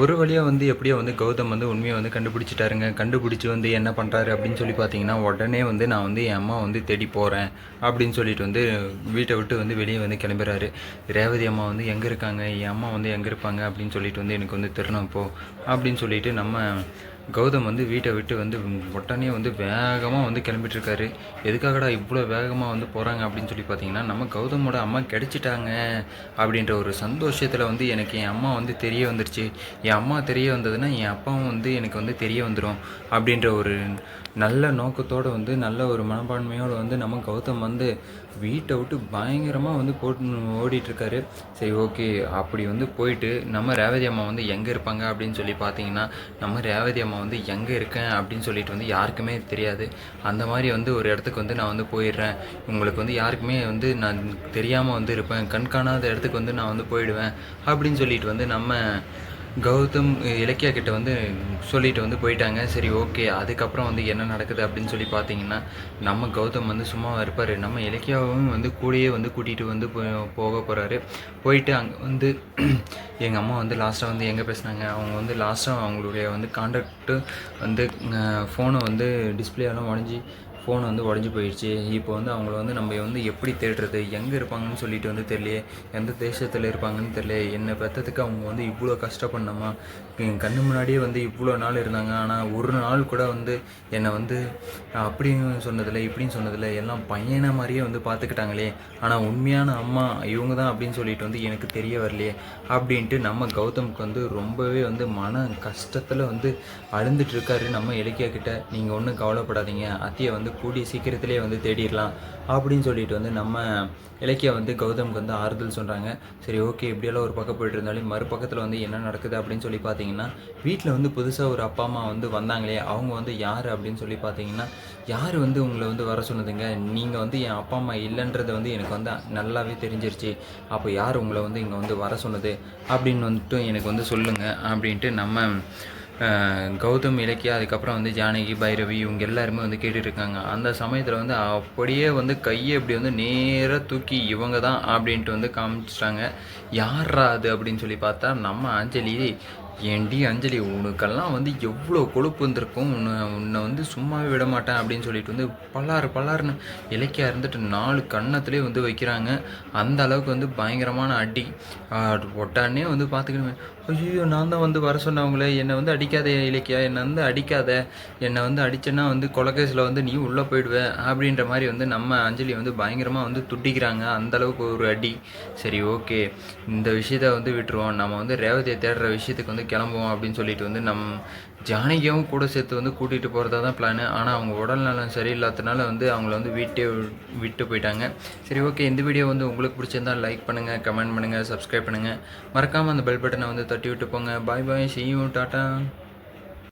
ஒரு வழியாக வந்து எப்படியோ வந்து கௌதம் வந்து உண்மையை வந்து கண்டுபிடிச்சிட்டாருங்க. கண்டுபிடிச்சி வந்து என்ன பண்ணுறாரு அப்படின்னு சொல்லி பார்த்தீங்கன்னா உடனே வந்து நான் வந்து என் அம்மா வந்து தேடி போகிறேன் அப்படின்னு சொல்லிட்டு வந்து வீட்டை விட்டு வந்து வெளியே வந்து கிளம்புறாரு. ரேவதி அம்மா வந்து எங்கே இருக்காங்க? என் அம்மா வந்து எங்கே இருப்பாங்க? அப்படின்னு சொல்லிட்டு வந்து எனக்கு வந்து திருநப்போ அப்படின்னு சொல்லிட்டு நம்ம கௌதம் வந்து வீட்டை விட்டு வந்து உடனே வந்து வேகமாக வந்து கிளம்பிட்டுருக்காரு. எதுக்காகடா இவ்வளோ வேகமாக வந்து போகிறாங்க அப்படின்னு சொல்லி பார்த்தீங்கன்னா நம்ம கௌதமோட அம்மா கிடச்சிட்டாங்க அப்படின்ற ஒரு சந்தோஷத்தில் வந்து எனக்கு என் அம்மா வந்து தெரிய வந்துருச்சு. என் அம்மா தெரிய வந்ததுன்னா என் அப்பாவும் வந்து எனக்கு வந்து தெரிய வந்துடும் அப்படின்ற ஒரு நல்ல நோக்கத்தோடு வந்து நல்ல ஒரு மனப்பான்மையோடு வந்து நம்ம கௌதம் வந்து வீட்டை விட்டு பயங்கரமாக வந்து போட்டு ஓடிட்டுருக்காரு. சரி ஓகே அப்படி வந்து போயிட்டு நம்ம ரேவதி அம்மா வந்து எங்கே இருப்பாங்க அப்படின்னு சொல்லி பார்த்தீங்கன்னா நம்ம ரேவதி அம்மா வந்து எங்கே இருக்கேன் அப்படின்னு சொல்லிட்டு வந்து யாருக்குமே தெரியாது. அந்த மாதிரி வந்து ஒரு இடத்துக்கு வந்து நான் வந்து போயிடுறேன். உங்களுக்கு வந்து யாருக்குமே வந்து நான் தெரியாமல் வந்து இருப்பேன். கண்காணாத இடத்துக்கு வந்து நான் வந்து போயிடுவேன் அப்படின்னு சொல்லிட்டு வந்து நம்ம கௌதம் இலக்கியா கிட்ட வந்து சொல்லிட்டு வந்து போயிட்டாங்க. சரி ஓகே அதுக்கப்புறம் வந்து என்ன நடக்குது அப்படின்னு சொல்லி பார்த்தீங்கன்னா நம்ம கௌதம் வந்து சும்மா இருப்பார். நம்ம இலக்கியாவும் வந்து கூடயே வந்து கூட்டிகிட்டு வந்து போ- போக போகிறாரு போயிட்டு அங்கே வந்து எங்கள் அம்மா வந்து லாஸ்ட்டாக வந்து எங்கே பேசுனாங்க? அவங்க வந்து லாஸ்ட்டாக அவங்களுடைய வந்து காண்டாக்ட்டு வந்து ஃபோனை வந்து டிஸ்பிளேலாம் உடஞ்சி ஃபோன் வந்து உடஞ்சி போயிடுச்சு இப்போ வந்து அவங்கள வந்து நம்ம வந்து எப்படி தேடுறது? எங்கே இருப்பாங்கன்னு சொல்லிட்டு வந்து தெரியலையே. எந்த தேசத்தில் இருப்பாங்கன்னு தெரியல என்னை பெற்றதுக்கு அவங்க வந்து இவ்வளோ கஷ்டப்படணுமா? என் கண்ணு முன்னாடியே வந்து இவ்வளோ நாள் இருந்தாங்க. ஆனால் ஒரு நாள் கூட வந்து என்னை வந்து அப்படின்னு சொன்னதில்லை இப்படின்னு சொன்னதில்லை. எல்லாம் பையனை மாதிரியே வந்து பார்த்துக்கிட்டாங்களே. ஆனால் உண்மையான அம்மா இவங்க தான் அப்படின்னு சொல்லிட்டு வந்து எனக்கு தெரிய வரலையே. அப்படின்ட்டு நம்ம கௌதமுக்கு வந்து ரொம்பவே வந்து மன கஷ்டத்தில் வந்து அழுந்துட்டு இருக்காரு நம்ம இலக்கியா கிட்ட நீங்கள் ஒன்றும் கவலைப்படாதீங்க. அத்தியை வந்து கூடிய சீக்கிரத்திலே வந்து தேடிடலாம் அப்படின்னு சொல்லிட்டு வந்து நம்ம இலக்கியா வந்து கௌதமுக்கு வந்து ஆறுதல் சொல்கிறாங்க சரி ஓகே இப்படியெல்லாம் ஒரு பக்கம் போயிட்டு இருந்தாலும் மறுபக்கத்தில் வந்து என்ன நடக்குது அப்படின்னு சொல்லி பார்த்தீங்கன்னா வீட்டில் வந்து புதுசாக ஒரு அப்பா அம்மா வந்து வந்தாங்களே அவங்க வந்து யார் அப்படின்னு சொல்லி பார்த்தீங்கன்னா யார் வந்து உங்களை வந்து வர சொன்னதுங்க? நீங்கள் வந்து என் அப்பா அம்மா இல்லைன்றது வந்து எனக்கு வந்து நல்லாவே தெரிஞ்சிருச்சு. அப்போ யார் உங்களை வந்து இங்கே வந்து வர சொன்னது? அப்படின்னு வந்துட்டு எனக்கு வந்து சொல்லுங்கள் அப்படின்ட்டு நம்ம கௌதம் இலக்கியா அதுக்கப்புறம் வந்து ஜானகி பைரவி இவங்க எல்லாருமே வந்து கேட்டுட்ருக்காங்க. அந்த சமயத்தில் வந்து அப்படியே வந்து கையை இப்படி வந்து நேராக தூக்கி இவங்க தான் அப்படின்ட்டு வந்து காமிச்சிட்டாங்க. யாரா அது அப்படின்னு சொல்லி பார்த்தா நம்ம அஞ்சலி ஏண்டி அஞ்சலி உனக்கெல்லாம் வந்து எவ்வளோ கொழுப்பு வந்திருக்கும்? உன்னை உன்னை வந்து சும்மாவே விட மாட்டேன் அப்படின்னு சொல்லிட்டு வந்து பல்லாறு பல்லாருன்னு இலக்கியா இருந்துட்டு நாலு கன்னத்துலேயே வந்து வைக்கிறாங்க. அந்த அளவுக்கு வந்து பயங்கரமான அடி. ஒட்டானே வந்து பார்த்துக்கணுமே ஐயோ நான் தான் வந்து வர சொன்னவங்களே என்னை வந்து அடிக்காத இலக்கியா என்னை வந்து அடிக்காத என்னை வந்து அடிச்சேன்னா வந்து கொலகேஸில் வந்து நீ உள்ளே போயிடுவேன் அப்படின்ற மாதிரி வந்து நம்ம அஞ்சலி வந்து பயங்கரமாக வந்து துட்டிக்கிறாங்க. அந்த அளவுக்கு ஒரு அடி. சரி ஓகே. இந்த விஷயத்த வந்து விட்டுருவோம். நம்ம வந்து ரேவதியை தேடுற விஷயத்துக்கு வந்து கிளம்புவோம் அப்படின்னு சொல்லிட்டு வந்து நம் ஜானகியும் கூட சேர்த்து வந்து கூட்டிகிட்டு போகிறதா தான் பிளான் ஆனால் அவங்க உடல் நலம் சரியில்லாதனால வந்து அவங்கள வந்து வீட்டே விட்டு போயிட்டாங்க. சரி ஓகே இந்த வீடியோ வந்து உங்களுக்கு பிடிச்சிருந்தா லைக் பண்ணுங்கள் கமெண்ட் பண்ணுங்கள் சப்ஸ்கிரைப் பண்ணுங்கள் மறக்காமல் அந்த பெல் பட்டனை வந்து தட்டி விட்டு போங்க. பாய் பாய் செய்யும் டாட்டா